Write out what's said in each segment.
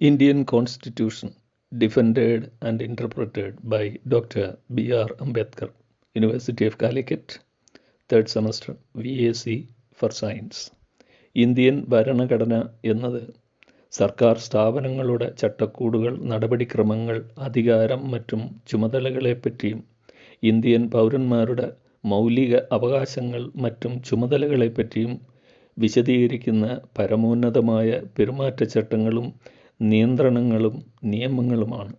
Indian Constitution defended and interpreted by Dr. B. R. Ambedkar, University of Calicut, third semester, VAC for Science. Indian ഭരണഘടന എന്നത് സർക്കാർ സ്ഥാപനങ്ങളുടെ ചട്ടക്കൂടുകൾ നടപടിക്രമങ്ങൾ അധികാരം മറ്റും ചുമതലകളെപ്പറ്റിയും ഇന്ത്യൻ പൗരന്മാരുടെ മൗലിക അവകാശങ്ങൾ മറ്റും ചുമതലകളെപ്പറ്റിയും വിശദീകരിക്കുന്ന പരമോന്നതമായ പെരുമാറ്റച്ചട്ടങ്ങളും നിയന്ത്രണങ്ങളും നിയമങ്ങളുമാണ്.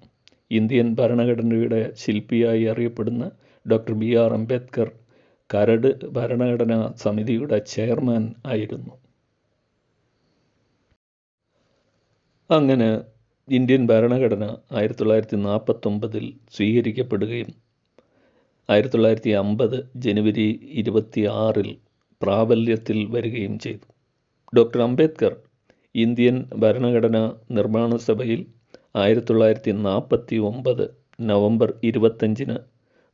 ഇന്ത്യൻ ഭരണഘടനയുടെ ശില്പിയായി അറിയപ്പെടുന്ന ഡോക്ടർ ബി ആർ അംബേദ്കർ കരട് ഭരണഘടനാ സമിതിയുടെ ചെയർമാൻ ആയിരുന്നു. അങ്ങനെ ഇന്ത്യൻ ഭരണഘടന ആയിരത്തി തൊള്ളായിരത്തി നാൽപ്പത്തൊമ്പതിൽ സ്വീകരിക്കപ്പെടുകയും ആയിരത്തി തൊള്ളായിരത്തി അമ്പത് ജനുവരി ഇരുപത്തി ആറിൽ പ്രാബല്യത്തിൽ വരികയും ചെയ്തു. ഡോക്ടർ അംബേദ്കർ ഇന്ത്യൻ ഭരണഘടനാ നിർമ്മാണ സഭയിൽ ആയിരത്തി തൊള്ളായിരത്തി നാൽപ്പത്തി ഒമ്പത് നവംബർ ഇരുപത്തഞ്ചിന്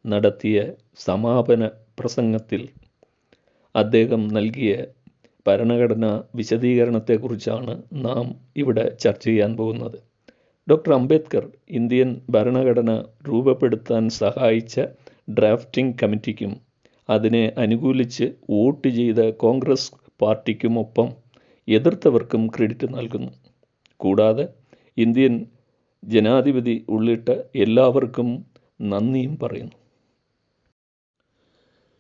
നടത്തിയ സമാപന പ്രസംഗത്തിൽ അദ്ദേഹം നൽകിയ ഭരണഘടനാ വിശദീകരണത്തെക്കുറിച്ചാണ് നാം ഇവിടെ ചർച്ച ചെയ്യാൻ പോകുന്നത്. ഡോക്ടർ അംബേദ്കർ ഇന്ത്യൻ ഭരണഘടന രൂപപ്പെടുത്താൻ സഹായിച്ച ഡ്രാഫ്റ്റിംഗ് കമ്മിറ്റിക്കും അതിനെ അനുകൂലിച്ച് വോട്ട് ചെയ്ത കോൺഗ്രസ് പാർട്ടിക്കുമൊപ്പം എതിർത്തവർക്കും ക്രെഡിറ്റ് നൽകുന്നു. കൂടാതെ ഇന്ത്യൻ ജനാധിപതി ഉള്ളിട്ട് എല്ലാവർക്കും നന്ദിയും പറയുന്നു.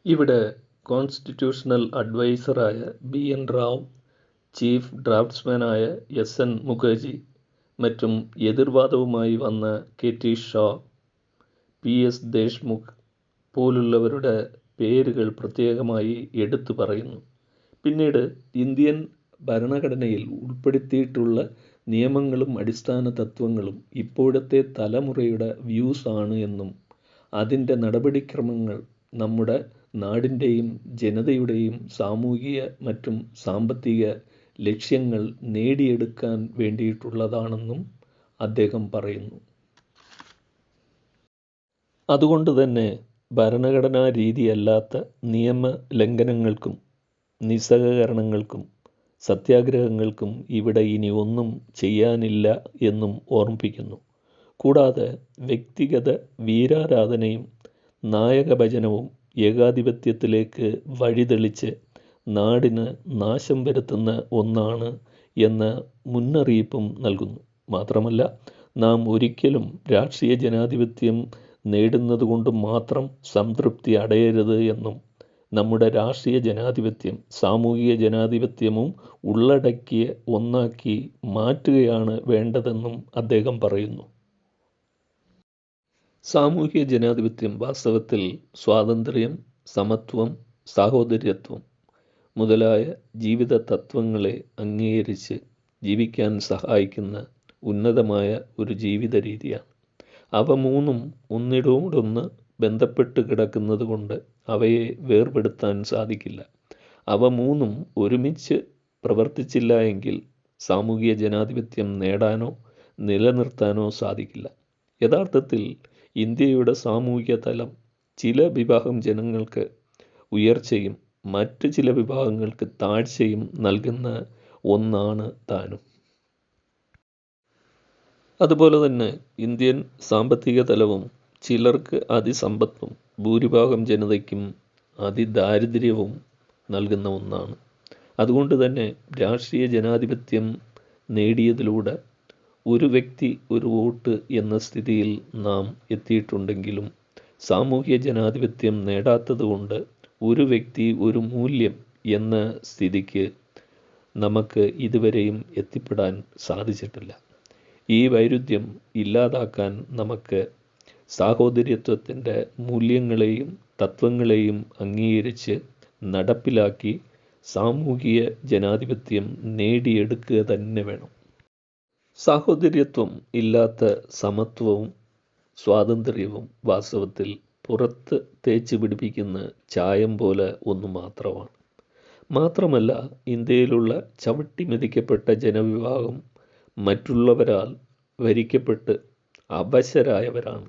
ഇവിടെ കോൺസ്റ്റിറ്റ്യൂഷണൽ അഡ്വൈസറായ ബി എൻ റാവ് ചീഫ് ഡ്രാഫ്റ്റ്സ്മാനായ എസ് എൻ മുഖർജി മറ്റും എതിർവാദവുമായി വന്ന K T Shah P S Deshmukh പോലുള്ളവരുടെ പേരുകൾ പ്രത്യേകമായി എടുത്തു പറയുന്നു. പിന്നീട് ഇന്ത്യൻ ഭരണഘടനയിൽ ഉൾപ്പെടുത്തിയിട്ടുള്ള നിയമങ്ങളും അടിസ്ഥാന തത്വങ്ങളും ഇപ്പോഴത്തെ തലമുറയുടെ വ്യൂസ് ആണ് എന്നും അതിന്റെ നടപടിക്രമങ്ങൾ നമ്മുടെ നാടിന്റെയും ജനതയുടെയും സാമൂഹിക മറ്റും സാമ്പത്തിക ലക്ഷ്യങ്ങൾ നേടിയെടുക്കാൻ വേണ്ടിയിട്ടുള്ളതാണെന്നും അദ്ദേഹം പറയുന്നു. അതുകൊണ്ട് തന്നെ ഭരണഘടനാ രീതിയല്ലാത്ത നിയമ ലംഘനങ്ങൾക്കും നിസ്സഹകരണങ്ങൾക്കും സത്യാഗ്രഹങ്ങൾക്കും ഇവിടെ ഇനി ഒന്നും ചെയ്യാനില്ല എന്നും ഓർമ്മിപ്പിക്കുന്നു. കൂടാതെ വ്യക്തിഗത വീരാരാധനയും നായകഭജനവും ഏകാധിപത്യത്തിലേക്ക് വഴിതെളിച്ച് നാടിന് നാശം വരുത്തുന്ന ഒന്നാണ് എന്ന മുന്നറിയിപ്പും നൽകുന്നു. മാത്രമല്ല നാം ഒരിക്കലും രാഷ്ട്രീയ ജനാധിപത്യം നേടുന്നതുകൊണ്ട് മാത്രം സംതൃപ്തി അടയരുത് എന്നും നമ്മുടെ രാഷ്ട്രീയ ജനാധിപത്യം സാമൂഹിക ജനാധിപത്യവും ഉള്ളടക്കിയ ഒന്നാക്കി മാറ്റുകയാണ് വേണ്ടതെന്നും അദ്ദേഹം പറയുന്നു. സാമൂഹിക ജനാധിപത്യം വാസ്തവത്തിൽ സ്വാതന്ത്ര്യം സമത്വം സാഹോദര്യത്വം മുതലായ ജീവിത തത്വങ്ങളെ അംഗീകരിച്ച് ജീവിക്കാൻ സഹായിക്കുന്ന ഉന്നതമായ ഒരു ജീവിത രീതിയാണ് അവ മൂന്നും ഒന്നിടോടൊന്ന് ബന്ധപ്പെട്ട് കിടക്കുന്നത് കൊണ്ട് അവയെ വേർപെടുത്താൻ സാധിക്കില്ല. അവ മൂന്നും ഒരുമിച്ച് പ്രവർത്തിച്ചില്ല എങ്കിൽ സാമൂഹിക ജനാധിപത്യം നേടാനോ നിലനിർത്താനോ സാധിക്കില്ല. യഥാർത്ഥത്തിൽ ഇന്ത്യയുടെ സാമൂഹിക തലം ചില വിഭാഗം ജനങ്ങൾക്ക് ഉയർച്ചയും മറ്റ് ചില വിഭാഗങ്ങൾക്ക് താഴ്ചയും നൽകുന്ന ഒന്നാണ് താനും. അതുപോലെ തന്നെ ഇന്ത്യൻ സാമ്പത്തിക തലവും ചിലർക്ക് അതിസമ്പത്തും ഭൂരിഭാഗം ജനതയ്ക്കും അതിദാരിദ്ര്യവും നൽകുന്ന ഒന്നാണ്. അതുകൊണ്ട് തന്നെ രാഷ്ട്രീയ ജനാധിപത്യം നേടിയതിലൂടെ ഒരു വ്യക്തി ഒരു വോട്ട് എന്ന സ്ഥിതിയിൽ നാം എത്തിയിട്ടുണ്ടെങ്കിലും സാമൂഹ്യ ജനാധിപത്യം നേടാത്തതുകൊണ്ട് ഒരു വ്യക്തി ഒരു മൂല്യം എന്ന സ്ഥിതിക്ക് നമുക്ക് ഇതുവരെയും എത്തിപ്പെടാൻ സാധിച്ചിട്ടില്ല. ഈ വൈരുദ്ധ്യം ഇല്ലാതാക്കാൻ നമുക്ക് സാഹോദര്യത്വത്തിന്റെ മൂല്യങ്ങളെയും തത്വങ്ങളെയും അംഗീകരിച്ച് നടപ്പിലാക്കി സാമൂഹിക ജനാധിപത്യം നേടിയെടുക്കുക തന്നെ വേണം. സാഹോദര്യത്വം ഇല്ലാത്ത സമത്വവും സ്വാതന്ത്ര്യവും വാസ്തവത്തിൽ പുറത്ത് തേച്ച് പിടിപ്പിക്കുന്ന ചായം പോലെ ഒന്ന് മാത്രമാണ്. മാത്രമല്ല ഇന്ത്യയിലുള്ള ചവിട്ടി മെതിക്കപ്പെട്ട ജനവിഭാഗം മറ്റുള്ളവരാൽ വരിക്കപ്പെട്ട് അവശരായവരാണ്.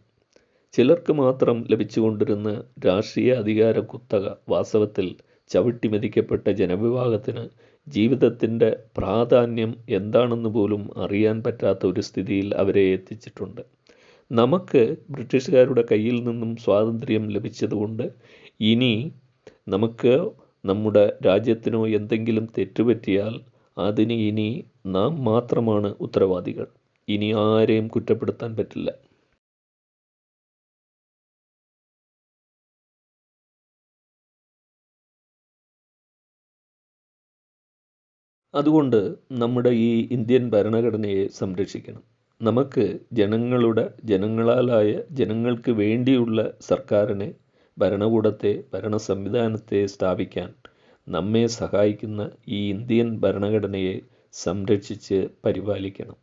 ചിലർക്ക് മാത്രം ലഭിച്ചുകൊണ്ടിരുന്ന രാഷ്ട്രീയ അധികാര കുത്തക വാസ്തവത്തിൽ ചവിട്ടി മെതിക്കപ്പെട്ട ജനവിഭാഗത്തിന് ജീവിതത്തിന്റെ പ്രാധാന്യം എന്താണെന്ന് പോലും അറിയാൻ പറ്റാത്ത ഒരു സ്ഥിതിയിൽ അവരെ എത്തിച്ചിട്ടുണ്ട്. നമുക്ക് ബ്രിട്ടീഷുകാരുടെ കയ്യിൽ നിന്നും സ്വാതന്ത്ര്യം ലഭിച്ചതുകൊണ്ട് ഇനി നമുക്ക് നമ്മുടെ രാജ്യത്തിനോ എന്തെങ്കിലും തെറ്റുപറ്റിയാൽ അതിന് ഇനി നാം മാത്രമാണ് ഉത്തരവാദികൾ. ഇനി ആരെയും കുറ്റപ്പെടുത്താൻ പറ്റില്ല. അതുകൊണ്ട് നമ്മുടെ ഈ ഇന്ത്യൻ ഭരണഘടനയെ സംരക്ഷിക്കണം. നമുക്ക് ജനങ്ങളുടെ ജനങ്ങളാലായ ജനങ്ങൾക്ക് വേണ്ടിയുള്ള സർക്കാരിനെ ഭരണകൂടത്തെ ഭരണ സംവിധാനത്തെ സ്ഥാപിക്കാൻ നമ്മെ സഹായിക്കുന്ന ഈ ഇന്ത്യൻ ഭരണഘടനയെ സംരക്ഷിച്ച് പരിപാലിക്കണം.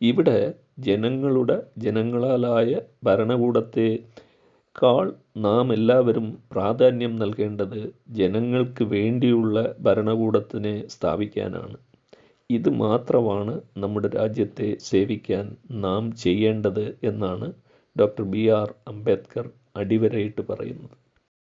ഇവിടെ ജനങ്ങളുടെ ജനങ്ങളാലായ ഭരണകൂടത്തെ ക്കാൾ നാം എല്ലാവരും പ്രാധാന്യം നൽകേണ്ടത് ജനങ്ങൾക്ക് വേണ്ടിയുള്ള ഭരണകൂടത്തിനെ സ്ഥാപിക്കാനാണ്. ഇത് മാത്രമാണ് നമ്മുടെ രാജ്യത്തെ സേവിക്കാൻ നാം ചെയ്യേണ്ടത് എന്നാണ് ഡോക്ടർ ബി ആർ അംബേദ്കർ അടിവരയിട്ട് പറയുന്നത്.